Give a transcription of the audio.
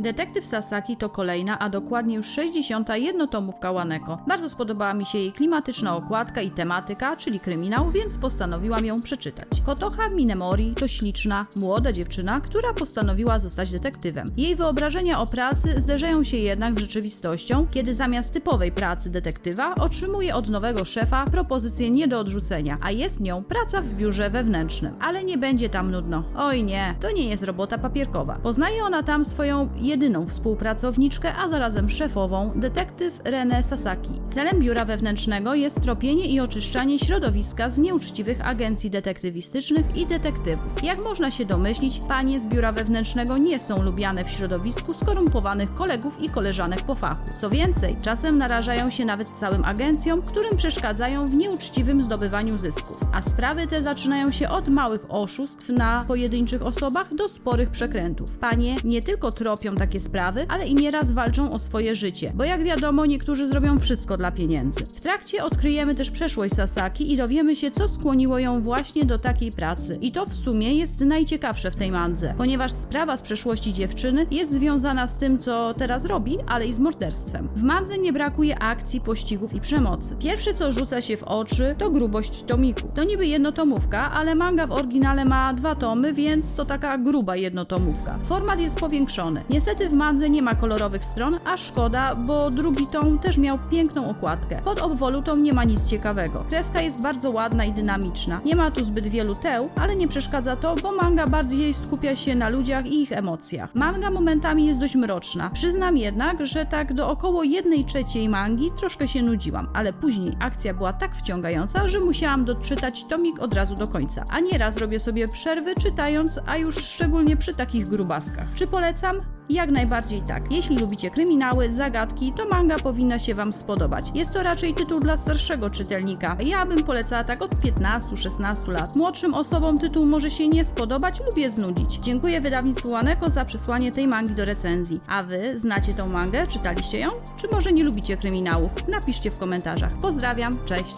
Detektyw Sasaki to kolejna, a dokładnie już 60. jednotomówka Łaneko. Bardzo spodobała mi się jej klimatyczna okładka i tematyka, czyli kryminał, więc postanowiłam ją przeczytać. Kotoha Minemori to śliczna, młoda dziewczyna, która postanowiła zostać detektywem. Jej wyobrażenia o pracy zderzają się jednak z rzeczywistością, kiedy zamiast typowej pracy detektywa otrzymuje od nowego szefa propozycję nie do odrzucenia, a jest nią praca w biurze wewnętrznym. Ale nie będzie tam nudno. Oj nie, to nie jest robota papierkowa. Poznaje ona tam swoją jedyną współpracowniczkę, a zarazem szefową, detektyw Rene Sasaki. Celem biura wewnętrznego jest tropienie i oczyszczanie środowiska z nieuczciwych agencji detektywistycznych i detektywów. Jak można się domyślić, panie z biura wewnętrznego nie są lubiane w środowisku skorumpowanych kolegów i koleżanek po fachu. Co więcej, czasem narażają się nawet całym agencjom, którym przeszkadzają w nieuczciwym zdobywaniu zysków. A sprawy te zaczynają się od małych oszustw na pojedynczych osobach do sporych przekrętów. Panie nie tylko tropią takie sprawy, ale i nieraz walczą o swoje życie, bo jak wiadomo, niektórzy zrobią wszystko dla pieniędzy. W trakcie odkryjemy też przeszłość Sasaki i dowiemy się, co skłoniło ją właśnie do takiej pracy. I to w sumie jest najciekawsze w tej mandze, ponieważ sprawa z przeszłości dziewczyny jest związana z tym, co teraz robi, ale i z morderstwem. W mandze nie brakuje akcji, pościgów i przemocy. Pierwsze, co rzuca się w oczy, to grubość tomiku. To niby jednotomówka, ale manga w oryginale ma dwa tomy, więc to taka gruba jednotomówka. Format jest powiększony. Niestety w mandze nie ma kolorowych stron, a szkoda, bo drugi tom też miał piękną okładkę. Pod obwolutą nie ma nic ciekawego. Kreska jest bardzo ładna i dynamiczna. Nie ma tu zbyt wielu teł, ale nie przeszkadza to, bo manga bardziej skupia się na ludziach i ich emocjach. Manga momentami jest dość mroczna. Przyznam jednak, że tak do około jednej trzeciej mangi troszkę się nudziłam, ale później akcja była tak wciągająca, że musiałam doczytać tomik od razu do końca. A nieraz robię sobie przerwy czytając, a już szczególnie przy takich grubaskach. Czy polecam? Jak najbardziej tak. Jeśli lubicie kryminały, zagadki, to manga powinna się Wam spodobać. Jest to raczej tytuł dla starszego czytelnika. Ja bym polecała tak od 15-16 lat. Młodszym osobom tytuł może się nie spodobać lub je znudzić. Dziękuję wydawnictwu Waneko za przysłanie tej mangi do recenzji. A Wy znacie tą mangę? Czytaliście ją? Czy może nie lubicie kryminałów? Napiszcie w komentarzach. Pozdrawiam, cześć!